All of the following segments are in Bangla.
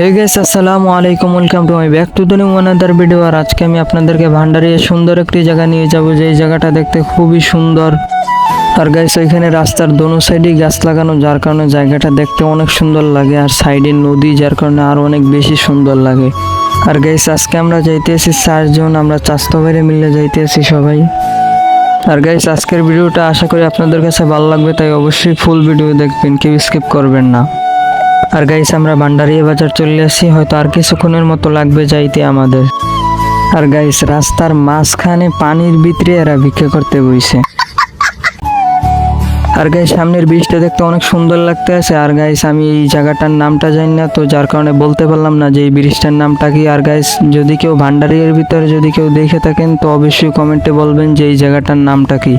হে গেস আসসালামু আলাইকুম welcome to my back to the new another video আর আজকে আমি আপনাদেরকে ভান্ডারিয়ে সুন্দর একটি জায়গা নিয়ে যাব, যেই জায়গাটা দেখতে খুবই সুন্দর। আর গাইস ওইখানে রাস্তার দোনো সাইডেই গাছ লাগানো, যার কারণে জায়গাটা দেখতে অনেক সুন্দর লাগে। আর সাইডে নদী, যার কারণে আরও অনেক বেশি সুন্দর লাগে। আর গাইস আজকে আমরা যাইতেছি চারজন, আমরা চাস্তো বাইরে মিলে যাইতেছি সবাই। আর গাইস আজকের ভিডিওটা আশা করি আপনাদের কাছে ভালো লাগবে, তাই অবশ্যই ফুল ভিডিও দেখবেন, কেউ স্কিপ করবেন না। আর গাইস, আমরা ভান্ডারিয়া বাজার চলে আসি। হয়তো আর কিছুক্ষণের মতো লাগবে যাইতে আমাদের। আর গাইস, রাস্তার মাঝখানে পানির ভিতরে এরা ভিক্ষা করতে বইছে। আর গাইস, সামনের বীজটা দেখতে অনেক সুন্দর লাগতে আছে। আর গাইস, আমি এই জায়গাটার নামটা জানি না, তো যার কারণে বলতে পারলাম না যে এই ব্রিজটার নামটা কি। আর গাইস, যদি কেউ ভান্ডারিয়ার ভিতরে যদি কেউ দেখে থাকেন, তো অবশ্যই কমেন্টে বলবেন যে এই জায়গাটার নামটা কি।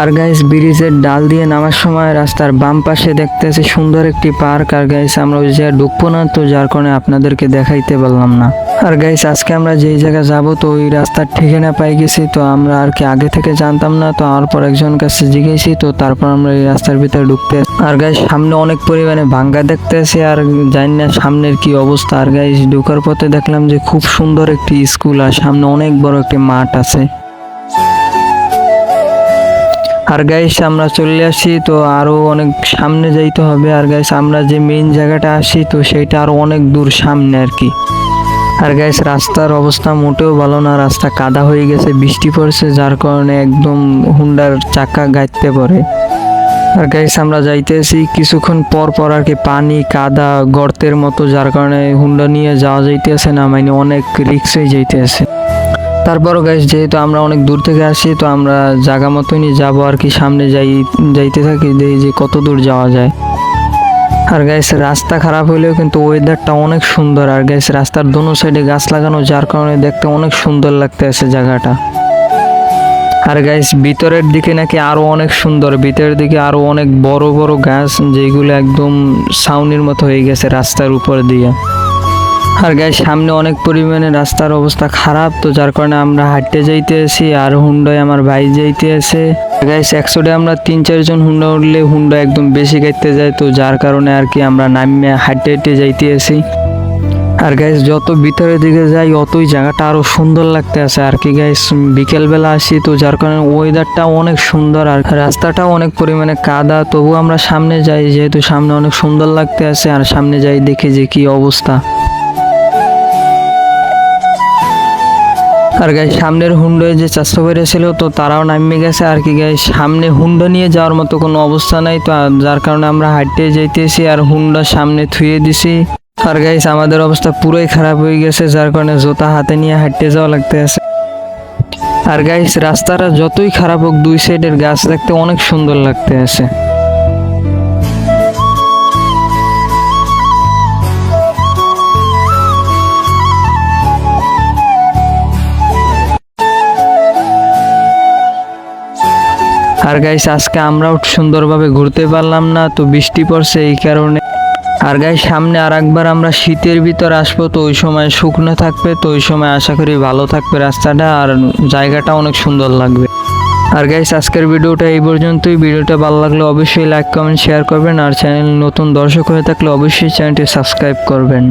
আর গাইস ব্রিজের ডাল দিয়ে নামার সময় রাস্তার বাম পাশে দেখতেছি সুন্দর একটি পার্ক। আর গাইস আমরা ওই জায়গায় ঢুকবো না, তো যার কারণে আপনাদেরকে দেখাইতে পারলাম না। আর গাইস আজকে আমরা যেই জায়গায় যাব, তো ওই রাস্তার ঠিকানা পাই গেছি, তো আমরা আর কি আগে থেকে জানতাম না, তো আর পর একজন কাছে জিজ্ঞেসি তো তারপর আমরা এই রাস্তার ভিতরে ঢুকতে আর গাইস সামনে অনেক পরিমাণে ভাঙ্গা দেখতেছি, আর জানি না সামনের কি অবস্থা। আর গাইস ঢুকার পথে দেখলাম যে খুব সুন্দর একটি স্কুল, আর সামনে অনেক বড় একটি মাঠ আছে। আর গাইস আমরা চলে আসি, তো আরও অনেক সামনে যাইতে হবে। আর গাইস আমরা যে মেইন জায়গাটা আসি, তো সেইটা আরও অনেক দূর সামনে আর কি। আর গাইস রাস্তার অবস্থা মোটেও ভালো না, রাস্তা কাদা হয়ে গেছে, বৃষ্টি পড়ছে, যার কারণে একদম হুন্ডার চাকা গাইতে পড়ে আর গাইস আমরা যাইতেছি কিছুক্ষণ পর পর আর কি পানি, কাদা, গর্তের মতো, যার কারণে হুন্ডা নিয়ে যাওয়া যাইতেছে না মানে অনেক রিক্সে যাইতেছে। তারপরও গাইস যেহেতু আমরা অনেক দূর থেকে আসি, তো আমরা জায়গা মতনই যাব আর কি সামনে যাই, যাইতে থাকি যে কত দূর যাওয়া যায়। আর গাইস রাস্তা খারাপ হলেও কিন্তু ওয়েদারটা অনেক সুন্দর। আর গাইস রাস্তার দোনো সাইডে গাছ লাগানো, যার কারণে দেখতে অনেক সুন্দর লাগতে আছে জায়গাটা। আর গাইস ভিতরের দিকে নাকি আরও অনেক সুন্দর। ভিতরের দিকে আরও অনেক বড় বড় গাছ, যেগুলো একদম ছাউনির মতো হয়ে গেছে রাস্তার উপর দিয়ে। আর গাইস, সামনে অনেক পরিমাণে রাস্তার অবস্থা খারাপ, তো যার কারণে আমরা হাঁটতে যাইতে আছি আর হুন্ডায় আমার ভাই যাইতে আছে গাইস, একশোটে আমরা তিন চারজন হুন্ডা উঠলে হুন্ডা একদম বেশি গাইতে যায়, তো যার কারণে আর কি আমরা নামে হাঁটতে হাঁটতে যাইতে আছি আর গাইস, যত ভিতরের দিকে যাই, অতই জায়গাটা আরও সুন্দর লাগতে আছে আর কি গাইস। বিকেলবেলা আসি, তো যার কারণে ওয়েদারটা অনেক সুন্দর আর রাস্তাটাও অনেক পরিমাণে কাদা তবু আমরা সামনে যাই, যেহেতু সামনে অনেক সুন্দর লাগতে আছে, আর সামনে যাই দেখি যে কি অবস্থা। আর গাই সামনের হুন্ডোয় যে চারশো ছিল, তো তারাও নামিয়ে গেছে। আর কি গাই সামনে হুন্ডো নিয়ে যাওয়ার মতো কোনো অবস্থা নাই, তো যার কারণে আমরা হাঁটতে যাইতেছি আর হুন্ডা সামনে থুয়ে দিছি। আর গাইস, আমাদের অবস্থা পুরোই খারাপ হয়ে গেছে, যার কারণে জোতা হাতে নিয়ে হাঁটতে যাওয়া লাগতে আছে আর গাইস, রাস্তাটা যতই খারাপ হোক, দুই সাইডের গাছ দেখতে অনেক সুন্দর লাগতে আছে আর গাইস আজকে আমরাও সুন্দরভাবে ঘুরতে পারলাম না, তো বৃষ্টি পড়ছে এই কারণে। আর গাইস সামনে আর একবার আমরা শীতের ভিতর আসব, তো ওই সময় শুকনো থাকবে, তো ওই সময় আশা করি ভালো থাকবে রাস্তাটা, আর জায়গাটা অনেক সুন্দর লাগবে। আর গাইস আজকের ভিডিওটা এই পর্যন্তই। ভিডিওটা ভালো লাগলে অবশ্যই লাইক কমেন্ট শেয়ার করবেন, আর চ্যানেল নতুন দর্শক হয়ে থাকলে অবশ্যই চ্যানেলটি সাবস্ক্রাইব করবেন।